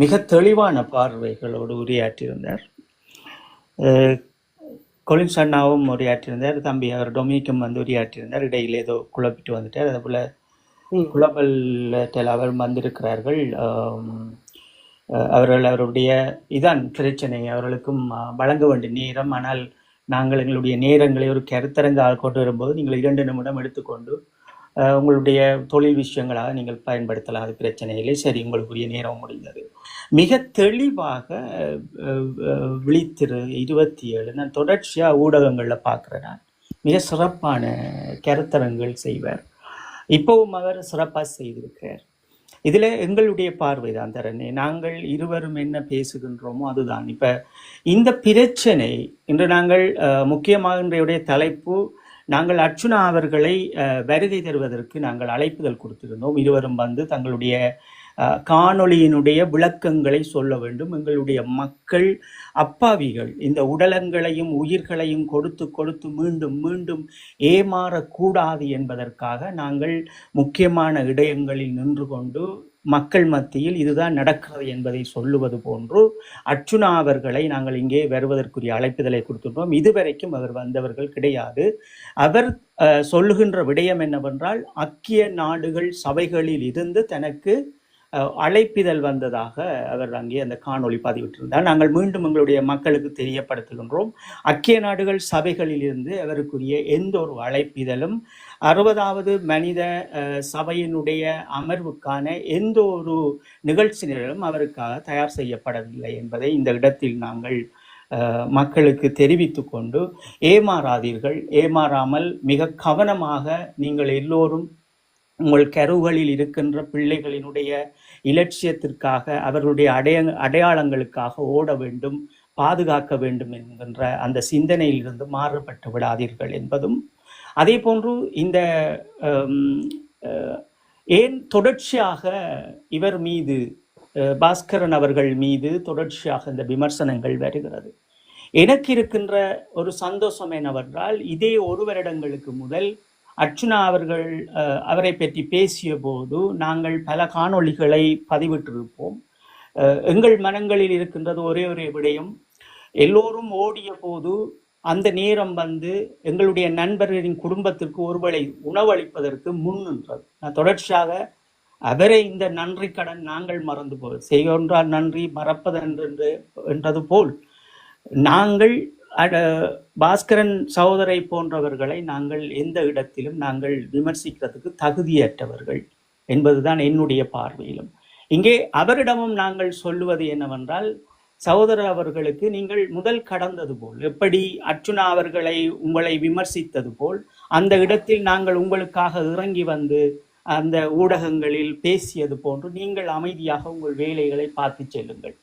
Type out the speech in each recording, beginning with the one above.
மிக தெளிவான பார்வைகளோடு உரையாற்றியிருந்தார். கொலின்ஸ் அண்ணாவும் உரையாற்றியிருந்தார் தம்பி அவர் டொமினிக்கும் வந்து உரையாற்றியிருந்தார் இடையில் ஏதோ குழப்பிட்டு வந்துட்டார். அதே போல். குளோபல் அவர் வந்திருக்கிறார்கள். அவர்கள் அவருடைய இதான் பிரச்சனை. அவர்களுக்கும் வழங்க வேண்டிய நேரம். ஆனால் நாங்கள் எங்களுடைய நேரங்களை ஒரு கருத்தரங்காக கொண்டு வரும்போது நீங்கள் இரண்டு நிமிடம் எடுத்துக்கொண்டு உங்களுடைய தொழில் விஷயங்களாக நீங்கள் பயன்படுத்தலாம் அது பிரச்சனை இல்லை சரி உங்களுக்குரிய நேரம் முடிந்தது. மிக தெளிவாக விழித்திரு இருபத்தி ஏழு நான் தொடர்ச்சியாக ஊடகங்களில் பார்க்குறேன் நான். மிக சிறப்பான கருத்தரங்கள் செய்வார். இப்போவும் அவர் சிறப்பாக செய்திருக்கிறார். இதில் எங்களுடைய பார்வை தான் தரணி நாங்கள் இருவரும் என்ன பேசுகின்றோமோ அதுதான். இப்போ இந்த பிரச்சனை இன்று நாங்கள் முக்கியமாக இன்றைய தலைப்பு நாங்கள் அர்ச்சுனா அவர்களை வருகை தருவதற்கு நாங்கள் அழைப்புதல் கொடுத்திருந்தோம். இருவரும் வந்து தங்களுடைய காணொளியினுடைய விளக்கங்களை சொல்ல வேண்டும். எங்களுடைய மக்கள் அப்பாவிகள் இந்த உடலங்களையும் உயிர்களையும் கொடுத்து கொடுத்து மீண்டும் மீண்டும் ஏமாறக்கூடாது என்பதற்காக நாங்கள் முக்கியமான இடயங்களில் நின்று கொண்டு மக்கள் மத்தியில் இதுதான் நடக்கிறது என்பதை சொல்லுவது போன்று அர்ச்சுனா அவர்களை நாங்கள் இங்கே வருவதற்குரிய அழைப்புதலை கொடுத்துட்டோம் இதுவரைக்கும் அவர் வந்தவர்கள் கிடையாது. அவர் சொல்லுகின்ற விடயம் என்னவென்றால் அக்கிய நாடுகள் சபைகளில் இருந்து தனக்கு அழைப்பிதழ் வந்ததாக அவர் அங்கே அந்த காணொளி பதிவிட்டிருந்தார். நாங்கள் மீண்டும் எங்களுடைய மக்களுக்கு தெரியப்படுத்துகின்றோம். அக்கிய நாடுகள் சபைகளில் இருந்து அவருக்குரிய எந்த ஒரு அழைப்பிதழும் அறுபதாவது மனித சபையினுடைய அமர்வுக்கான எந்த ஒரு நிகழ்ச்சி நிரலும் அவருக்காக தயார் செய்யப்படவில்லை என்பதை இந்த இடத்தில் நாங்கள் மக்களுக்கு தெரிவித்து கொண்டு ஏமாறாதீர்கள். ஏமாறாமல் மிக கவனமாக நீங்கள் எல்லோரும் உங்கள் கருவுகளில் இருக்கின்ற பிள்ளைகளினுடைய இலட்சியத்திற்காக அவர்களுடைய அடைய அடையாளங்களுக்காக ஓட வேண்டும் பாதுகாக்க வேண்டும் என்கின்ற அந்த சிந்தனையிலிருந்து மாறுபட்டு விடாதீர்கள் என்பதும் அதே போன்று இந்த ஏன் தொடர்ச்சியாக இவர் மீது பாஸ்கரன் அவர்கள் மீது தொடர்ச்சியாக இந்த விமர்சனங்கள் வருகிறது. எனக்கு இருக்கின்ற ஒரு சந்தோஷம் என்னவென்றால் இதே ஒரு வருடங்களுக்கு முதல் அர்ச்சுனா அவர்கள் அவரை பற்றி பேசிய போது நாங்கள் பல காணொளிகளை பதிவிட்டிருப்போம். எங்கள் மனங்களில் இருக்கின்றது ஒரே ஒரு விடயம் எல்லோரும் ஓடிய போது அந்த நேரம் வந்து எங்களுடைய நண்பர்களின் குடும்பத்திற்கு ஒருவேளை உணவளிப்பதற்கு முன் நின்றது. நான் தொடர்ச்சியாக அவரை இந்த நன்றி கடன் நாங்கள் மறந்து போய் செய்கின்றால் நன்றி மறப்பதென்று என்றது போல் நாங்கள் அட- பாஸ்கரன் சகோதரை போன்றவர்களை நாங்கள் எந்த இடத்திலும் நாங்கள் விமர்சிக்கிறதுக்கு தகுதியற்றவர்கள் என்பதுதான் என்னுடைய பார்வையிலும். இங்கே அவரிடமும் நாங்கள் சொல்லுவது என்னவென்றால் சகோதரர் அவர்களுக்கு நீங்கள் முதல் கடந்தது போல் எப்படி அர்ச்சுனா அவர்களை உங்களை விமர்சித்தது போல் அந்த இடத்தில் நாங்கள் உங்களுக்காக இறங்கி வந்து அந்த ஊடகங்களில் பேசியது போன்று நீங்கள் அமைதியாக உங்கள் வேலைகளை பார்த்து செல்லுங்கள்.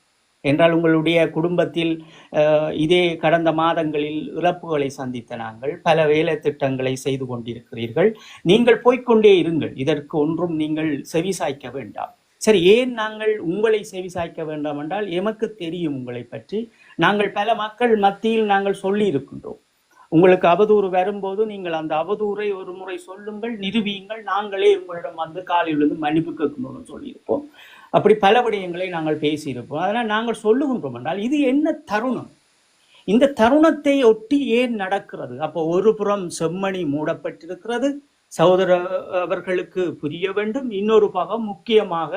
என்றால் உங்களுடைய குடும்பத்தில் அஹ், இதே கடந்த மாதங்களில் இழப்புகளை சந்தித்த நாங்கள் பல வேலை திட்டங்களை செய்து கொண்டிருக்கிறீர்கள். நீங்கள் போய்க்கொண்டே இருங்கள். இதற்கு ஒன்றும் நீங்கள் செவிசாய்க்க வேண்டாம். சரி ஏன் நாங்கள் உங்களை செவிசாய்க்க வேண்டாம் என்றால் எமக்கு தெரியும் உங்களை பற்றி. நாங்கள் பல மக்கள் மத்தியில் நாங்கள் சொல்லி இருக்கின்றோம் உங்களுக்கு அவதூறு வரும்போது நீங்கள் அந்த அவதூறை ஒரு முறை சொல்லுங்கள் நிரூபியுங்கள். நாங்களே உங்களிடம் வந்து காலையில் இருந்து மன்னிப்பு கேட்கணும்னு சொல்லியிருப்போம். அப்படி பல விடயங்களை நாங்கள் பேசியிருப்போம். அதனால் நாங்கள் சொல்லுகின்றோம் என்றால் இது என்ன தருணம்? இந்த தருணத்தை ஒட்டி ஏன் நடக்கிறது? அப்போ ஒரு புறம் செம்மணி மூடப்பட்டிருக்கிறது சகோதர அவர்களுக்கு புரிய வேண்டும். இன்னொரு பாகம் முக்கியமாக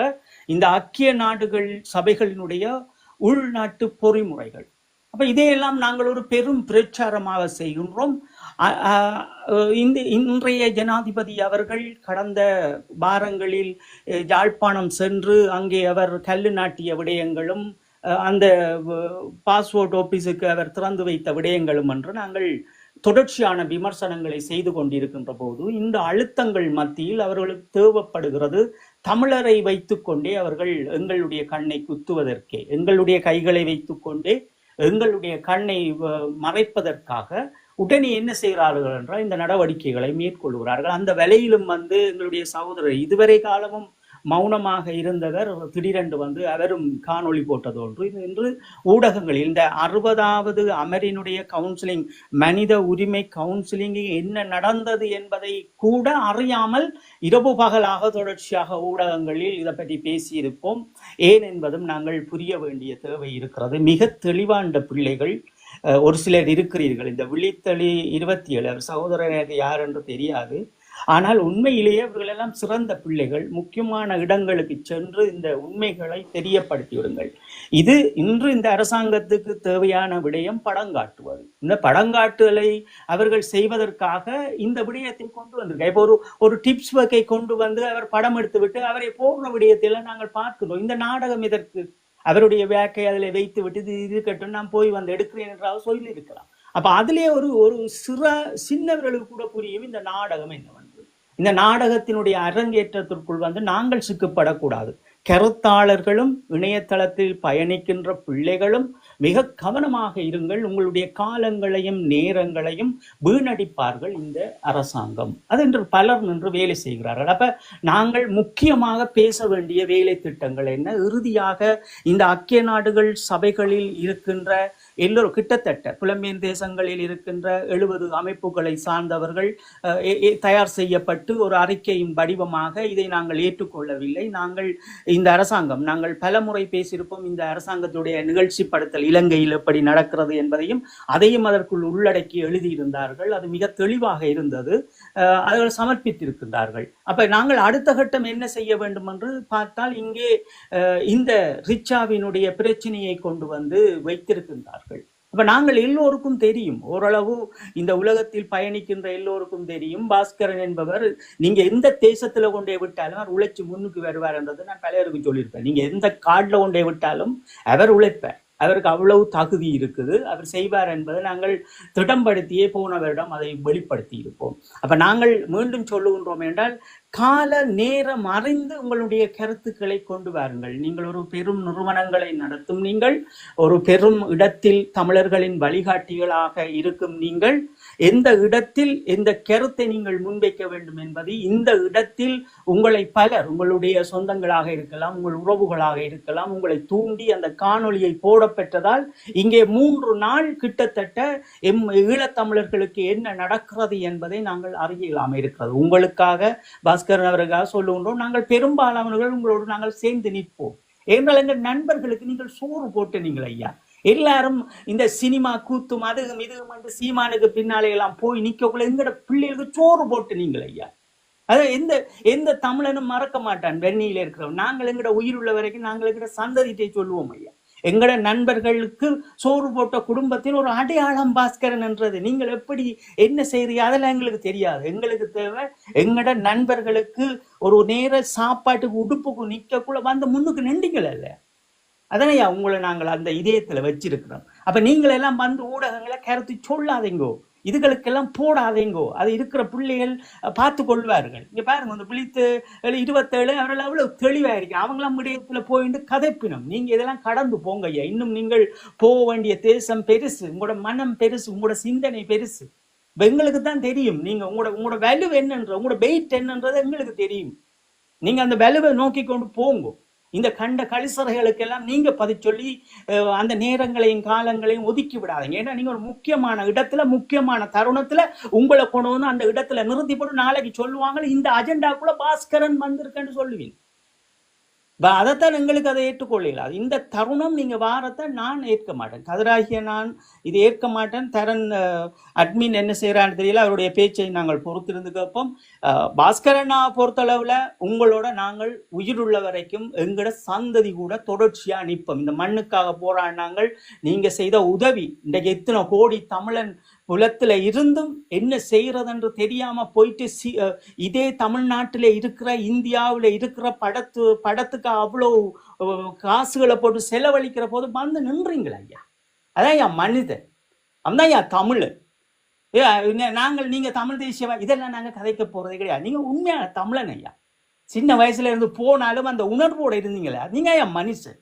இந்த ஐக்கிய நாடுகள் சபைகளினுடைய உள்நாட்டு பொறிமுறைகள். அப்ப இதையெல்லாம் நாங்கள் ஒரு பெரும் பிரச்சாரமாக செய்கின்றோம். இந்த இன்றைய ஜனாதிபதி அவர்கள் கடந்த வாரங்களில் யாழ்ப்பாணம் சென்று அங்கே அவர் கல்லு நாட்டிய விடயங்களும் அஹ், அந்த பாஸ்போர்ட் ஆபீஸுக்கு அவர் திறந்து வைத்த விடயங்களும் என்று நாங்கள் தொடர்ச்சியான விமர்சனங்களை செய்து கொண்டிருக்கின்ற போது இந்த அழுத்தங்கள் மத்தியில் அவர்களுக்கு தேவைப்படுகிறது. தமிழரை வைத்துக்கொண்டே அவர்கள் எங்களுடைய கண்ணை குத்துவதற்கே எங்களுடைய கைகளை வைத்துக்கொண்டே எங்களுடைய கண்ணை மறைப்பதற்காக உடனே என்ன செய்கிறார்கள் என்றால் இந்த நடவடிக்கைகளை மேற்கொள்கிறார்கள். அந்த வேலையிலும் வந்து எங்களுடைய சகோதரர் இதுவரை காலமும் மௌனமாக இருந்தவர் திடீரென்று வந்து அவரும் காணொளி போட்டது ஒன்று இது இன்று ஊடகங்களில் இந்த அறுபதாவது அமரினுடைய கவுன்சிலிங் மனித உரிமை கவுன்சிலிங் என்ன நடந்தது என்பதை கூட அறியாமல் இரவு பகலாக தொடர்ச்சியாக ஊடகங்களில் இதை பற்றி பேசியிருப்போம். ஏன் என்பதும் நாங்கள் புரிய வேண்டிய தேவை இருக்கிறது. மிக தெளிவான பிள்ளைகள் அஹ், ஒரு சிலர் இருக்கிறீர்கள். இந்த விழித்தளி இருபத்தி ஏழு அவர் சகோதரர் யார் என்று தெரியாது. ஆனால் உண்மையிலேயே இவர்கள் எல்லாம் சிறந்த பிள்ளைகள். முக்கியமான இடங்களுக்கு சென்று இந்த உண்மைகளை தெரியப்படுத்தி விடுங்கள் இது இன்று இந்த அரசாங்கத்துக்கு தேவையான விடயம் படங்காட்டுவது. இந்த படங்காட்டுதலை அவர்கள் செய்வதற்காக இந்த விடயத்தை கொண்டு வந்திருக்க. இப்போ ஒரு ஒரு டிப்ஸ் வகை கொண்டு வந்து அவர் படம் எடுத்து விட்டு அவரை போடுற விடயத்தில் நாங்கள் பார்க்கிறோம். இந்த நாடகம் இதற்கு அவருடைய வேக்கை அதில் வைத்து விட்டு இது இருக்கட்டும் நான் போய் வந்து எடுக்கிறேன் என்றாவது சொல்லி இருக்கலாம் அப்ப அதுலேயே ஒரு ஒரு சிற சின்னவர்களுக்கு கூட புரியும் இந்த நாடகம் என்ன இந்த நாடகத்தினுடைய அரங்கேற்றத்திற்குள் வந்து நாங்கள் சிக்கப்படக்கூடாது. கருத்தாளர்களும் இணையதளத்தில் பயணிக்கின்ற பிள்ளைகளும் மிக கவனமாக இருங்கள். உங்களுடைய காலங்களையும் நேரங்களையும் வீணடிப்பார்கள் இந்த அரசாங்கம். அது என்று பலர் நின்று வேலை செய்கிறார்கள். அப்ப நாங்கள் முக்கியமாக பேச வேண்டிய வேலை திட்டங்கள் என்ன? இறுதியாக இந்த ஐக்கிய நாடுகள் சபைகளில் இருக்கின்ற எல்லோரும் கிட்டத்தட்ட புலம்பெயர் தேசங்களில் இருக்கின்ற எழுபது அமைப்புகளை சார்ந்தவர்கள் தயார் செய்யப்பட்டு ஒரு அறிக்கையின் வடிவமாக இதை நாங்கள் ஏற்றுக்கொள்ளவில்லை. நாங்கள் இந்த அரசாங்கம் நாங்கள் பலமுறை பேசியிருப்போம் இந்த அரசாங்கத்துடைய நிகழ்ச்சிப்படுத்தல் இலங்கையில் எப்படி நடக்கிறது என்பதையும் அதையும் அதற்குள் உள்ளடக்கி எழுதியிருந்தார்கள். அது மிக தெளிவாக இருந்தது. அஹ், அவர்கள் சமர்ப்பித்திருக்கின்றார்கள். அப்ப நாங்கள் அடுத்த கட்டம் என்ன செய்ய வேண்டும் என்று பார்த்தால் இங்கே இந்த ரிச்சாவினுடைய பிரச்சனையை கொண்டு வந்து வைத்திருக்கின்றார்கள். அப்ப நாங்கள் எல்லோருக்கும் தெரியும். ஓரளவு இந்த உலகத்தில் பயணிக்கின்ற எல்லோருக்கும் தெரியும். பாஸ்கரன் என்பவர் நீங்க எந்த தேசத்துல கொண்டே விட்டாலும் அவர் உழைச்சு முன்னுக்கு வருவார் என்றது நான் பலருக்கு சொல்லியிருப்பேன். நீங்க எந்த காட்டுல கொண்டே விட்டாலும் அவர் உழைப்பார். அவருக்கு அவ்வளவு தகுதி இருக்குது. அவர் செய்வார் என்பதை நாங்கள் திடம்படுத்தியே போனவரிடம் அதை வெளிப்படுத்தி இருப்போம். அப்ப நாங்கள் மீண்டும் சொல்லுகின்றோம் என்றால் கால நேரம் அறிந்து உங்களுடைய கருத்துக்களை கொண்டு வாருங்கள். நீங்கள் ஒரு பெரும் நிறுவனங்களை நடத்தும் நீங்கள் ஒரு பெரும் இடத்தில் தமிழர்களின் வழிகாட்டிகளாக இருக்கும் நீங்கள் எந்த இடத்தில் எந்த கருத்தை நீங்கள் முன்வைக்க வேண்டும் என்பது இந்த இடத்தில் உங்களை பலர் உங்களுடைய சொந்தங்களாக இருக்கலாம் உங்கள் உறவுகளாக இருக்கலாம் உங்களை தூண்டி அந்த காணொளியை போடப்பெற்றதால் இங்கே மூன்று நாள் கிட்டத்தட்ட எம் ஈழத்தமிழர்களுக்கு என்ன நடக்கிறது என்பதை நாங்கள் அறியலாம் இருக்கிறது. உங்களுக்காக பாஸ்கரன் அவர்களுக்காக சொல்லுகின்றோம் நாங்கள் பெரும்பாலானவர்கள் உங்களோடு நாங்கள் சேர்ந்து நிற்போம். ஏனென்றால் எங்கள் நண்பர்களுக்கு நீங்கள் சோறு போட்டு நீங்கள் ஐயா எல்லாரும் இந்த சினிமா கூத்தும் அதுவும் இதுவும் வந்து சீமானுக்கு பின்னாலே எல்லாம் போய் நிற்கக்குள்ள எங்கட பிள்ளைகளுக்கு சோறு போட்டு நீங்கள் ஐயா. அது எந்த எந்த தமிழனும் மறக்க மாட்டான் வெண்ணியில இருக்கிறவன். நாங்கள் எங்கட உயிர் உள்ள வரைக்கும் நாங்கள் எங்கட சந்ததிட்டை சொல்லுவோம் ஐயா. எங்கட நண்பர்களுக்கு சோறு போட்ட குடும்பத்தின் ஒரு அடையாளம் பாஸ்கரன் என்றது. நீங்கள் எப்படி என்ன செய்றீங்க? அதெல்லாம் எங்களுக்கு தெரியாது. எங்களுக்கு தேவை எங்கட நண்பர்களுக்கு ஒரு நேர சாப்பாட்டுக்கு உடுப்புக்கு நிற்கக்குள்ள வந்து முன்னுக்கு நின்றீங்கள இல்ல அதனையா உங்களை நாங்கள் அந்த இதயத்துல வச்சிருக்கிறோம். அப்ப நீங்கள் எல்லாம் வந்து ஊடகங்களை கருத்து சொல்லாதீங்கோ. இதுகளுக்கெல்லாம் போடாதீங்கோ. அது இருக்கிற பிள்ளைகள் பார்த்து கொள்வார்கள். இங்கே பாருங்க இந்த புளித்து இருபத்தேழு அவர்கள் அவ்வளவு தெளிவாக இருக்கு அவங்களாம் விடயத்துல போயிட்டு கதைப்பினம். நீங்க இதெல்லாம் கடந்து போங்க ஐயா. இன்னும் நீங்கள் போக வேண்டிய தேசம் பெருசு உங்களோட மனம் பெருசு உங்களோட சிந்தனை பெருசு. இப்ப எங்களுக்கு தான் தெரியும். நீங்க உங்களோட உங்களோட வேல்யூ என்னன்ற உங்களோட வெயிட் என்னன்றது எங்களுக்கு தெரியும். நீங்க அந்த வேலுவை நோக்கி கொண்டு போங்க. இந்த கண்ட கழிசறைகளுக்கெல்லாம் நீங்க பதி சொல்லி அந்த நேரங்களையும் காலங்களையும் ஒதுக்கி விடாதீங்க. ஏன்னா நீங்க ஒரு முக்கியமான இடத்துல முக்கியமான தருணத்துல உங்களை கொண்டு வந்து அந்த இடத்துல நிறுத்தி போட்டு நாளைக்கு சொல்லுவாங்க இந்த அஜெண்டாக்குள்ள பாஸ்கரன் வந்திருக்கேன்னு சொல்லுவீங்க. அதைத்தான் எங்களுக்கு அதை ஏற்றுக்கொள்ளல இந்த தருணம் நீங்கள் வாரத்தை நான் ஏற்க மாட்டேன். கதிராகிய நான் இது ஏற்க மாட்டேன். தரன் அட்மின் என்ன செய்யறான்னு தெரியல. அவருடைய பேச்சை நாங்கள் பொறுத்திருந்து கேட்போம். பாஸ்கரண்ணா பாஸ்கரனா உங்களோட நாங்கள் உயிருள்ள வரைக்கும் எங்களோட சந்ததி கூட தொடர்ச்சியாக நிற்போம். இந்த மண்ணுக்காக போராடினாங்கள். நீங்கள் செய்த உதவி இன்றைக்கு எத்தனை கோடி தமிழன் புலத்துல இருந்தும் என்ன செய்யறதென்று தெரியாம போயிட்டு சி இதே தமிழ்நாட்டில் இருக்கிற இந்தியாவில் இருக்கிற படத்து படத்துக்கு அவ்வளோ காசுகளை போட்டு செலவழிக்கிற போது வந்து நின்றீங்களா ஐயா. அதான் ஐயா மனிதன். அதான் ஐயா தமிழ். நாங்கள் நீங்கள் தமிழ் தேசியவா இதெல்லாம் நாங்கள் கதைக்க போகிறதே கிடையாது. நீங்கள் உண்மையான தமிழன் ஐயா. சின்ன வயசுல இருந்து போனாலும் அந்த உணர்வோடு இருந்தீங்களா. நீங்கள் ஐயா மனுஷன்.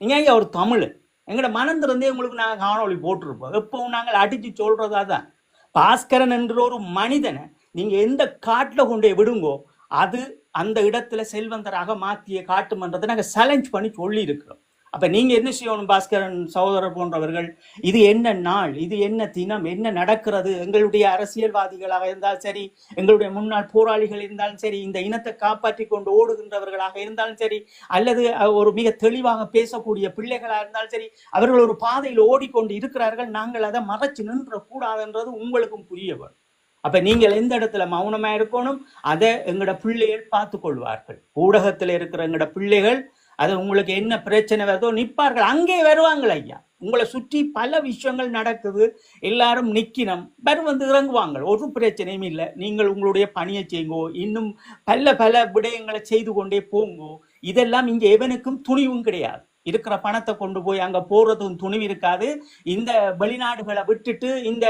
நீங்கள் ஐயா ஒரு தமிழ் எங்களோட மனந்திருந்தே உங்களுக்கு நாங்கள் காணொளி போட்டிருப்போம். எப்பவும் நாங்கள் அடித்து சொல்கிறதா தான் பாஸ்கரன் என்ற ஒரு மனிதனை நீங்கள் எந்த காட்டில் கொண்டு விடுங்கோ அது அந்த இடத்துல செல்வந்தராக மாற்றிய காட்டுமன்றதை நாங்கள் சேலஞ்ச் பண்ணி சொல்லியிருக்கிறோம். அப்ப நீங்க என்ன செய்யணும் பாஸ்கரன் சகோதரர் போன்றவர்கள்? இது என்ன நாள்? இது என்ன தினம்? என்ன நடக்கிறது? எங்களுடைய அரசியல்வாதிகளாக இருந்தாலும் சரி எங்களுடைய முன்னாள் போராளிகள் இருந்தாலும் சரி இந்த இனத்தை காப்பாற்றி கொண்டு ஓடுகின்றவர்களாக இருந்தாலும் சரி அல்லது ஒரு மிக தெளிவாக பேசக்கூடிய பிள்ளைகளாக இருந்தாலும் சரி அவர்கள் ஒரு பாதையில் ஓடிக்கொண்டு இருக்கிறார்கள். நாங்கள் அதை மறைச்சு நின்ற கூடாதுன்றது உங்களுக்கும் புரிய வரும். அப்ப நீங்கள் எந்த இடத்துல மௌனமா இருக்கணும்? அதை எங்களோட பிள்ளைகள் பார்த்து கொள்வார்கள். ஊடகத்தில் இருக்கிற எங்களோட பிள்ளைகள் அது உங்களுக்கு என்ன பிரச்சனை வருதோ நிற்பார்கள். அங்கே வருவாங்கள் ஐயா. உங்களை சுற்றி பல விஷயங்கள் நடக்குது. எல்லாரும் நிற்கினம். வரும் வந்து இறங்குவாங்க ஒரு பிரச்சனையும் இல்லை. நீங்கள் உங்களுடைய பணியை செய்யுங்கோ. இன்னும் பல பல விடயங்களை செய்து கொண்டே போங்கோ. இதெல்லாம் இங்கே எவனுக்கும் துணிவும் கிடையாது. இருக்கிற பணத்தை கொண்டு போய் அங்க போறதும் துணிவு இருக்காது. இந்த வெளிநாடுகளை விட்டுட்டு இந்த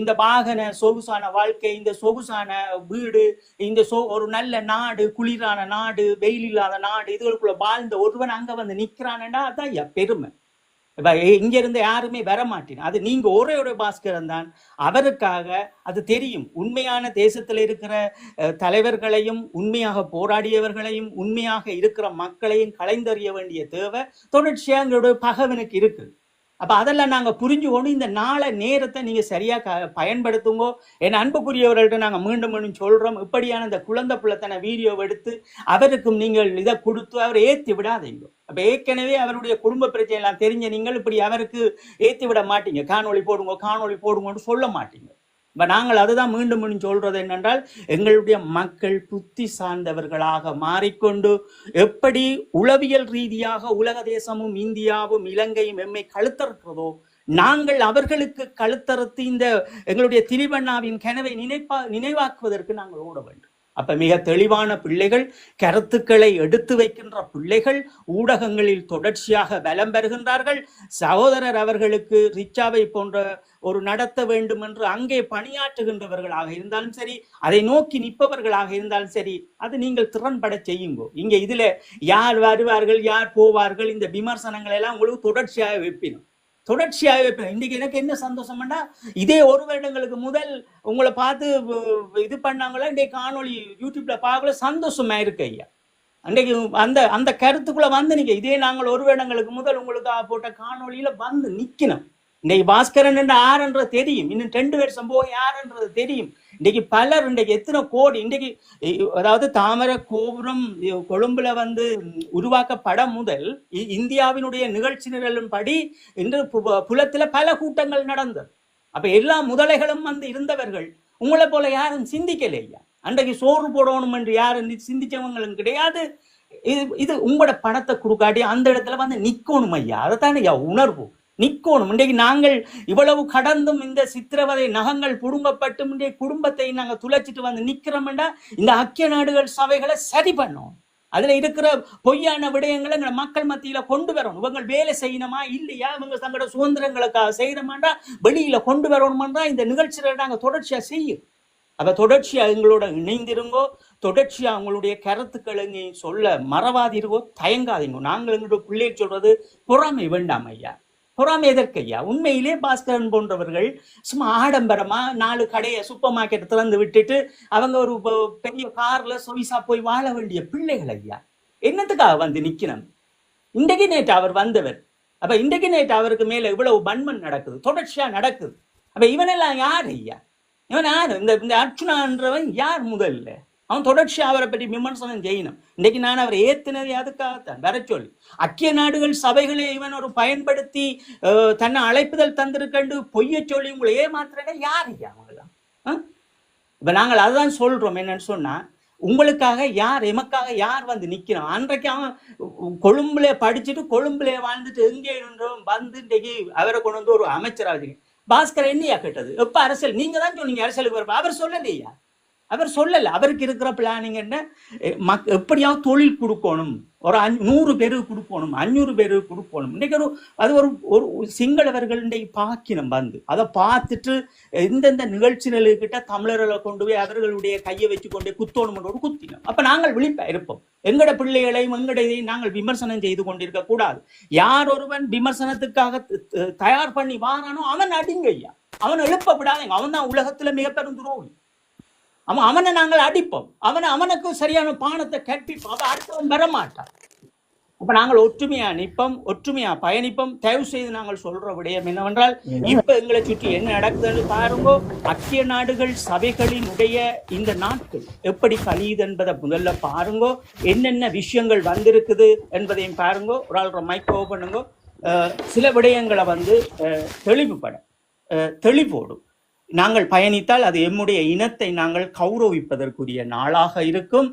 இந்த வாகன சொகுசான வாழ்க்கை இந்த சொகுசான வீடு இந்த சொ ஒரு நல்ல நாடு குளிரான நாடு வெயில் இல்லாத நாடு இதுகளுக்குள்ள வாழ்ந்த ஒருவன் அங்க வந்து நிக்கிறானேடா அதான் பெருமை. இங்கிருந்து யாருமே வர மாட்டேன் அது நீங்க ஒரே ஒரு பாஸ்கரன் தான். அவருக்காக அது தெரியும். உண்மையான தேசத்தில் இருக்கிற தலைவர்களையும் உண்மையாக போராடியவர்களையும் உண்மையாக இருக்கிற மக்களையும் கலைந்தறிய வேண்டிய தேவை. தொடர்ச்சியாக எங்களுடைய பகவனுக்கு இருக்குது அப்போ அதெல்லாம் நாங்கள் புரிஞ்சுக்கணும். இந்த நாளை நேரத்தை நீங்கள் சரியாக க பயன்படுத்துங்கோ. என் அன்புக்குரியவர்கள்ட்ட நாங்கள் மீண்டும் மீண்டும் சொல்கிறோம் இப்படியான இந்த குழந்தை பிள்ளைத்தன வீடியோ எடுத்து அவருக்கும் நீங்கள் இதை கொடுத்து அவரை ஏற்றி விடாதீங்க. அப்போ ஏற்கனவே அவருடைய குடும்ப பிரச்சனையெல்லாம் தெரிஞ்ச நீங்கள் இப்படி அவருக்கு ஏற்றி விட மாட்டீங்க. காணொளி போடுங்க காணொளி போடுங்கன்னு சொல்ல மாட்டீங்க. இப்ப நாங்கள் அதுதான் மீண்டும் மீண்டும் சொல்றது என்னென்றால் எங்களுடைய மக்கள் புத்தி சார்ந்தவர்களாக மாறிக்கொண்டு எப்படி உளவியல் ரீதியாக உலக தேசமும் இந்தியாவும் இலங்கையும் எம்மை கழுத்தறுக்கிறதோ நாங்கள் அவர்களுக்கு கழுத்தறுத்து இந்த எங்களுடைய திரிவண்ணாவின் கனவை நினைப்பா நினைவாக்குவதற்கு நாங்கள் ஓட வேண்டும். அப்ப மிக தெளிவான பிள்ளைகள் கருத்துக்களை எடுத்து வைக்கின்ற பிள்ளைகள் ஊடகங்களில் தொடர்ச்சியாக பலம் பெறுகின்றார்கள் சகோதரர் அவர்களுக்கு ரிச்சாவை போன்ற ஒரு நடத்த வேண்டும் என்று அங்கே பணியாற்றுகின்றவர்களாக இருந்தாலும் சரி அதை நோக்கி நிற்பவர்களாக இருந்தாலும் சரி அது நீங்கள் திறன்பட செய்யுங்கோ. இங்க இதுல யார் வருவார்கள் யார் போவார்கள் இந்த விமர்சனங்கள் எல்லாம் உங்களுக்கு தொடர்ச்சியாக வைப்பினும். தொடர்ச்சியாக வைப்பேன் இன்னைக்கு எனக்கு என்ன சந்தோஷம்னா இதே ஒரு வருடங்களுக்கு முதல் உங்களை பார்த்து இது பண்ணாங்களா? இன்றைக்கு காணொளி யூடியூப்ல பார்க்கல சந்தோஷமா இருக்கு ஐயா. அன்றைக்கு அந்த அந்த கருத்துக்குள்ள வந்து நீங்க இதே நாங்கள் ஒரு வருடங்களுக்கு முதல் உங்களுக்கு போட்ட காணொலியில வந்து நிக்கணும். இன்னைக்கு பாஸ்கரன் யாருன்றது தெரியும். இன்னும் ரெண்டு பேர் சம்பவம் யாருன்றது தெரியும். இன்னைக்கு பலர் இன்றைக்கு எத்தனை கோடி இன்றைக்கு அதாவது தாமரை கோபுரம் கொழும்புல வந்து உருவாக்கப்பட முதல் இந்தியாவினுடைய நிகழ்ச்சி நிரலும் படி இன்று பு- புலத்துல பல கூட்டங்கள் நடந்தது. அப்ப எல்லா முதலைகளும் வந்து இருந்தவர்கள். உங்களை போல யாரும் சிந்திக்கலையா அன்றைக்கு சோறு போடணும் என்று யாரும் சிந்திச்சவங்களும் கிடையாது. இது இது உங்களோட பணத்தை கொடுக்காட்டி அந்த இடத்துல வந்து நிற்கணும் ஐயா. அதைத்தானே ஐயா உணர்வு நிற்கணும் இன்றைக்கு நாங்கள் இவ்வளவு கடந்தும் இந்த சித்திரவதை நகங்கள் புடுங்கப்பட்டு இன்றைய குடும்பத்தை நாங்கள் துளைச்சிட்டு வந்து நிற்கிறோம்டா இந்த ஐக்கிய நாடுகள் சபைகளை சரி பண்ணோம். அதில் இருக்கிற பொய்யான விடயங்களை எங்களை மக்கள் மத்தியில் கொண்டு வரணும். இவங்க வேலை செய்யணுமா? இல்லையா? இவங்க தங்களோட சுதந்திரங்களுக்காக செய்யணுமாண்டா? வெளியில் கொண்டு வரணுமாண்டா? இந்த நிகழ்ச்சிகளை நாங்கள் தொடர்ச்சியாக செய்யும் அப்போ தொடர்ச்சியாக எங்களோட இணைந்திருங்கோ தொடர்ச்சியாக அவங்களுடைய கருத்துக்களை சொல்ல மறவாதீருங்கோ தயங்காதீங்க. நாங்கள் எங்களுடைய பிள்ளையை சொல்றது பொறாமை வேண்டாம் ஐயா. பொறாமை எதற்கு ஐயா உண்மையிலே பாஸ்கரன் போன்றவர்கள் சும்மா ஆடம்பரமா நாலு கடையை சூப்பர் மார்க்கெட் திறந்து விட்டுட்டு அவங்க ஒரு பெரிய கார்ல சொவிசா போய் வாழ வேண்டிய பிள்ளைகள் ஐயா. என்னத்துக்காக வந்து நிக்கணும்? இன்றைக்கு நேற்று அவர் வந்தவர். அப்ப இன்றைக்கு நேற்று அவருக்கு மேல இவ்வளவு பன்மன் நடக்குது தொடர்ச்சியா நடக்குது. அப்ப இவனெல்லாம் யார் ஐயா? இவன் யார்? இந்த இந்த அர்ச்சுனான்றவன் யார் முதல்ல? அவன் தொடர்ச்சியா அவரை பற்றி விமர்சனம் செய்யணும். இன்னைக்கு நான் அவரை ஏத்தினது அதுக்காகத்தான். வர சொல்லி. அக்கிய நாடுகள் சபைகளை இவன் ஒரு பயன்படுத்தி தன்னை அழைப்புதல் தந்திருக்கண்டு பொய்ய சொல்லி உங்களை ஏமாத்துறங்க யார் ஐயா அவங்களாம்? இப்போ இப்ப நாங்கள் அதுதான் சொல்றோம். என்னன்னு சொன்னா உங்களுக்காக யார் எமக்காக யார் வந்து நிக்கிறோம் அன்றைக்கு அவன் கொழும்புல படிச்சுட்டு கொழும்புல வாழ்ந்துட்டு எங்கே வந்து இன்றைக்கு அவரை கொண்டு வந்து ஒரு அமைச்சராக பாஸ்கர் என்னையா கேட்டது? எப்போ அரசியல்? நீங்கள் தான் சொன்னீங்க அரசியலுக்கு வரப்ப அவர் சொல்லலையா? அவர் சொல்லல. அவருக்கு இருக்கிற பிளானிங் என்ன? மக் எப்படியாவது தொழில் கொடுக்கணும். ஒரு அஞ்சு நூறு பேருக்கு கொடுக்கணும். அஞ்சூறு பேருக்கு கொடுக்கணும். இன்னைக்கு ஒரு அது ஒரு ஒரு சிங்களவர்கள் இன்றைக்கு பாக்கினம் வந்து. அதை பார்த்துட்டு எந்தெந்த நிகழ்ச்சிகளுக்கிட்ட தமிழர்களை கொண்டு போய் அவர்களுடைய கையை வச்சு கொண்டு போய் ஒரு குத்தினோம். அப்போ நாங்கள் விழிப்பா இருப்போம். எங்கட பிள்ளைகளையும் எங்கட இதையும் நாங்கள் விமர்சனம் செய்து கொண்டிருக்க கூடாது. யார் ஒருவன் விமர்சனத்துக்காக தயார் பண்ணி வாரானோ அவன் அடிங்கய்யா அவன் எழுப்ப விடாதீங்க அவன் தான் உலகத்தில் மிகப்பெரும் துரோகி. அவன் அவனை நாங்கள் அடிப்போம். அவனை அவனுக்கு சரியான பானத்தை கற்பிப்போம் அவன் அடுத்தவன் வர மாட்டான் அப்ப நாங்கள் ஒற்றுமையா நிற்போம் ஒற்றுமையா பயணிப்போம். தயவு செய்து நாங்கள் சொல்ற விடயம் என்னவென்றால் இப்ப எங்களை சுற்றி என்ன நடக்குதுன்னு பாருங்கோ. ஐக்கிய நாடுகள் சபைகளினுடைய இந்த நாட்கள் எப்படி கழியுது என்பதை முதல்ல பாருங்கோ. என்னென்ன விஷயங்கள் வந்திருக்குது என்பதையும் பாருங்கோ. ஒரு ஆள் மைக் ஓ பண்ணுங்கோ. சில விடயங்களை வந்து தெளிவுபட தெளிவோடும். நாங்கள் பயணித்தால் அது எம்முடைய இனத்தை நாங்கள் கௌரவிப்பதற்குரிய நாளாக இருக்கும்.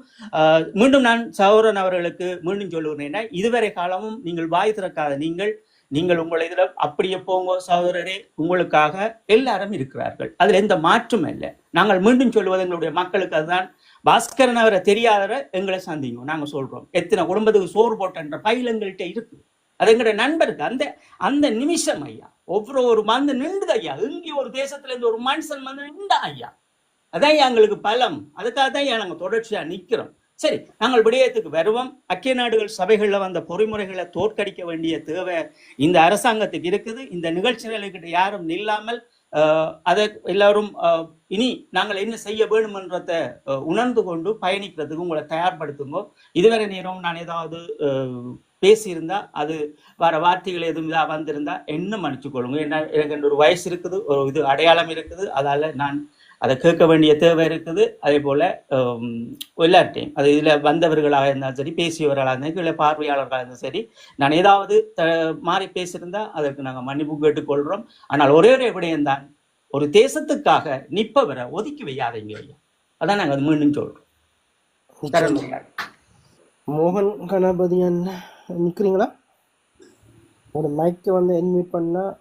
மீண்டும் நான் சௌரன் அவர்களுக்கு மீண்டும் சொல்லுகிறேன் இதுவரை காலமும் நீங்கள் வாய் திறக்காத நீங்கள் நீங்கள் உங்களை இதில் அப்படியே போங்க சகோதரரே உங்களுக்காக எல்லாரும் இருக்கிறார்கள். அதில் எந்த மாற்றும் இல்லை. நாங்கள் மீண்டும் சொல்லுவது எங்களுடைய மக்களுக்கு அதுதான். பாஸ்கரன் அவரை தெரியாதவரை எங்களை சந்திங்க நாங்கள் சொல்றோம். எத்தனை குடும்பத்துக்கு சோறு போட்டன்ற பயில் எங்கள்கிட்ட இருக்கு. அது எங்களுடைய நண்பருக்கு அந்த அந்த நிமிஷம் ஐயா. ஒவ்வொரு ஒரு வந்து நின்றுது ஐயா. இங்கே ஒரு தேசத்துல இருந்து ஒரு மனுஷன் வந்து நின்றா ஐயா. அதான் ஐயா எங்களுக்கு பலம். அதுக்காக தான் ஐயா நாங்கள் தொடர்ச்சியா நிற்கிறோம் சரி நாங்கள் விடயத்துக்கு வருவோம். ஐக்கிய நாடுகள் சபைகளில் வந்த பொறிமுறைகளை தோற்கடிக்க வேண்டிய தேவை இந்த அரசாங்கத்துக்கு இருக்குது. இந்த நிகழ்ச்சிகளுக்கிட்ட யாரும் நில்லாமல் அதை எல்லாரும் இனி நாங்கள் என்ன செய்ய வேணுமன்றத உணர்ந்து கொண்டு பயணிக்கிறதுக்கு உங்களை தயார்படுத்துங்க. இதுவரை நேரம் நான் ஏதாவது பேசியிருந்தா அது வர வார்த்தைகள் எதுவும் இதாக வந்திருந்தா என்ன மன்னிச்சு கொள்ளுங்க? என்ன எனக்கு ஒரு வயசு இருக்குது ஒரு இது அடையாளம் இருக்குது அதால நான் அதை கேட்க வேண்டிய தேவை இருக்குது. அதே போல எல்லார்ட்டையும் அது இதில் வந்தவர்களாக இருந்தாலும் சரி பேசியவர்களாக இருந்தாலும் இல்லை பார்வையாளர்களாக இருந்தாலும் சரி நான் ஏதாவது த மாறி பேசியிருந்தா அதற்கு நாங்கள் மன்னிப்பு கேட்டுக்கொள்கிறோம் ஆனால் ஒரே ஒரு விடயம்தான் ஒரு தேசத்துக்காக நிற்பவரை ஒதுக்கி வையாதீங்க ஐயா. அதான் நாங்கள் அது மீண்டும் சொல்கிறோம் மோகன் கணபதி அண்ணா. நிற்கிறீங்களா ஒரு மைக்கை வந்து என்மியூட் பண்ணால்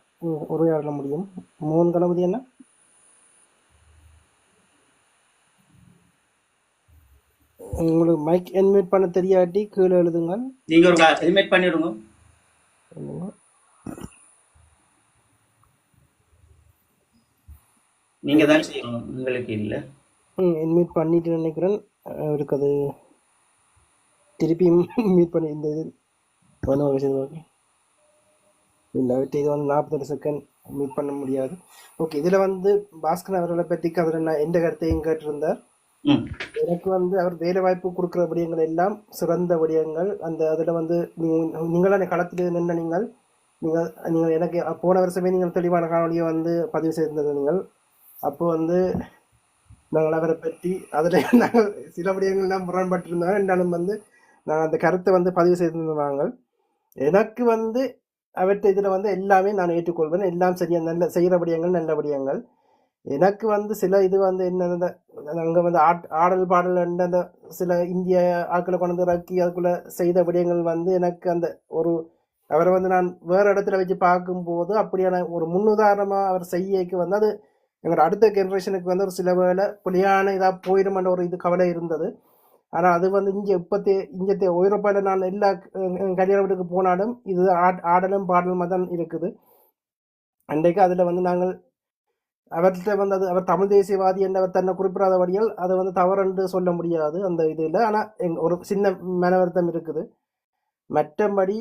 உரையாட முடியும். மோகன் கணபதி அண்ணா. உங்களுக்கு மைக் என்மியூட் பண்ண தெரியாட்டி கீழே எழுதுங்கள். நீங்கள் ஒரு ஹெல்மெட் பண்ணிவிடுங்க நீங்கள் தான் செய்யணும். உங்களுக்கு இல்லை. ம் என்மியூட் பண்ணிட்டு நினைக்கிறேன். அவருக்கு அது திருப்பி மீட் பண்ணி இந்த இது ஒரு விஷயம் ஓகே இல்லை அவர்கிட்ட இது வந்து நாற்பத்தெட்டு செகண்ட் மீட் பண்ண முடியாது. ஓகே இதில் வந்து பாஸ்கர் அவர்களை பற்றி அவர் நான் எந்த கருத்தையும் கேட்டிருந்தார்? எனக்கு வந்து அவர் வேலை வாய்ப்பு கொடுக்குற விடயங்கள் எல்லாம் சிறந்த விடயங்கள். அந்த அதில் வந்து நீங்க- நீங்களாம் களத்தில் நின்ற நீங்கள் நீங்கள் நீங்கள் எனக்கு போன வருஷமே நீங்கள் தெளிவான காணொலியை வந்து பதிவு செய்திருந்தது நீங்கள். அப்போ வந்து நாங்கள் அவரை பற்றி அதில் நாங்கள் சில விடயங்கள்லாம் முரண்பட்டிருந்தாங்க என்றாலும் வந்து நான் அந்த கருத்தை வந்து பதிவு செய்திருந்தாங்க எனக்கு வந்து அவற்றை இதில் வந்து எல்லாமே நான் ஏற்றுக்கொள்வேன். எல்லாம் சரியா நல்ல செய்கிற விடயங்கள் நல்ல விடயங்கள். எனக்கு வந்து சில இது வந்து என்ன அங்கே வந்து ஆட் ஆடல் பாடல் அந்த சில இந்திய ஆட்களை கொண்டு வந்து இறக்கி அதுக்குள்ளே செய்த விடயங்கள் வந்து எனக்கு அந்த ஒரு அவரை வந்து நான் வேறு இடத்துல வச்சு பார்க்கும்போது அப்படியான ஒரு முன்னுதாரணமாக அவர் செய்யக்கு வந்து அது எங்களோட அடுத்த ஜென்ரேஷனுக்கு வந்து ஒரு சில வேளை புலியான இதாக போயிடுமென்ற ஒரு இது கவலை இருந்தது. ஆனால் அது வந்து இங்கே இப்போத்தே இங்கே ஐரோப்பாவில் நான் எல்லா கல்யாண வீட்டுக்கு போனாலும் இது ஆட் ஆடலும் பாடலுமாக தான் இருக்குது. அன்றைக்கு அதில் வந்து நாங்கள் அவர்கிட்ட வந்து அது அவர் தமிழ் தேசியவாதி என்று அவர் தன்னை குறிப்பிடாதபடியால் அதை வந்து தவறென்று சொல்ல முடியாது அந்த இதில். ஆனால் எங் ஒரு சின்ன மனவருத்தம் இருக்குது. மற்றபடி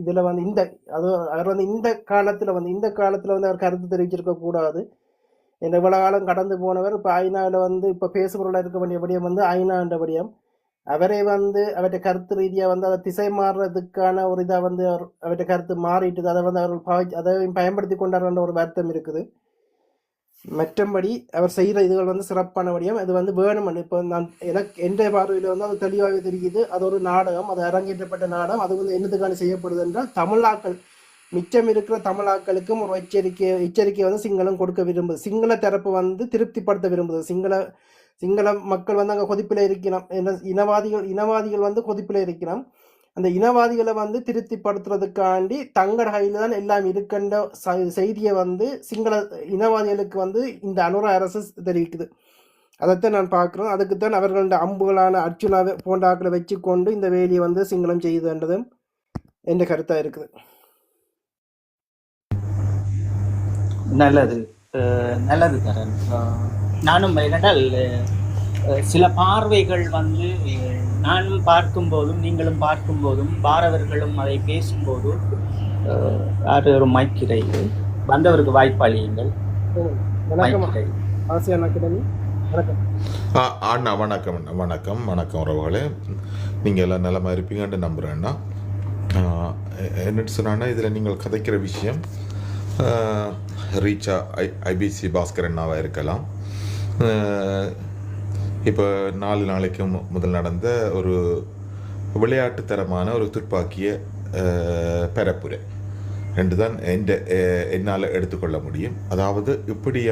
இதில் வந்து இந்த அது அவர் வந்து இந்த காலத்தில் வந்து இந்த காலத்தில் வந்து அவர் கருத்து தெரிவிச்சிருக்க கூடாது. இந்த இவ்வளோ காலம் கடந்து போனவர் இப்போ ஐநாவில் வந்து இப்போ பேசுபொருளாக இருக்க வேண்டிய விடயம் வந்து ஐநான்ற விடயம். அவரை வந்து அவற்றை கருத்து ரீதியாக வந்து அதை திசை மாறுறதுக்கான ஒரு இதாக வந்து அவர் அவற்றை கருத்து மாறிட்டு அதை வந்து அவர் பாவி அதை பயன்படுத்தி கொண்டாடுற ஒரு வருத்தம் இருக்குது. மற்றபடி அவர் செய்கிற இதுகள் வந்து சிறப்பான வடிவம் இது வந்து வேணும் இப்போ நான் எனக்கு எந்த பார்வையில் வந்து அது தெளிவாகவே தெரியுது அது ஒரு நாடகம். அது அரங்கேற்றப்பட்ட நாடகம். அது வந்து என்னத்துக்கான செய்யப்படுது என்றால் தமிழாக்கள் மிச்சம் இருக்கிற தமிழாக்களுக்கும் ஒரு எச்சரிக்கை எச்சரிக்கை வந்து சிங்களம் கொடுக்க விரும்புது. சிங்கள தரப்பு வந்து திருப்திப்படுத்த விரும்புது. சிங்கள சிங்கள மக்கள் வந்து அங்கே கொதிப்பில் இருக்கணும் இனவாதிகள் இனவாதிகள் வந்து கொதிப்பில் இருக்கணும் அந்த இனவாதிகளை வந்து திருப்திப்படுத்துறதுக்காண்டி தங்கட கையில் தான் எல்லாம் இருக்கின்ற ச- செய்தியை வந்து சிங்கள இனவாதிகளுக்கு வந்து இந்த அனுர அரசு தெரிவிக்குது. அதைத்தான் நான் பார்க்குறோம் அதுக்கு தான் அவர்களோட அம்புகளான அர்ச்சுனா போன்ற ஆக்களை வச்சு கொண்டு இந்த வேலையை வந்து சிங்களம் செய்யுதுன்றதும் என்ற கருத்தாக இருக்குது. நல்லது. நல்லது தரன் நானும் என்னென்றால் சில பார்வைகள் வந்து நானும் பார்க்கும்போதும் நீங்களும் பார்க்கும்போதும் பாரவர்களும் அதை பேசும்போது அஹ் யாரு ஒரு மைக் கிடையாது வந்தவருக்கு வாய்ப்பு அளியுங்கள். வணக்கம். மைக் கிடையாது ஆசியான் அகாடமி வணக்கம். ஆ அண்ணா வணக்கம் அண்ணா. வணக்கம். வணக்கம் உறவுகளே. நீங்கள் எல்லாம் நலமாக இருப்பீங்கன்னு நம்புகிறேன்னா என்னட்டு சொன்னான்னா இதில் நீங்கள் கதைக்கிற விஷயம் ரீச்சா ஐ ஐபிசி பாஸ்கர் அண்ணாவாக இருக்கலாம். இப்போ நாலு நாளைக்கு முதல் நடந்த ஒரு விளையாட்டுத்தரமான ஒரு துப்பாக்கிய பெறப்புரை ரெண்டு தான் எந்த என்னால் எடுத்துக்கொள்ள முடியும். அதாவது இப்படி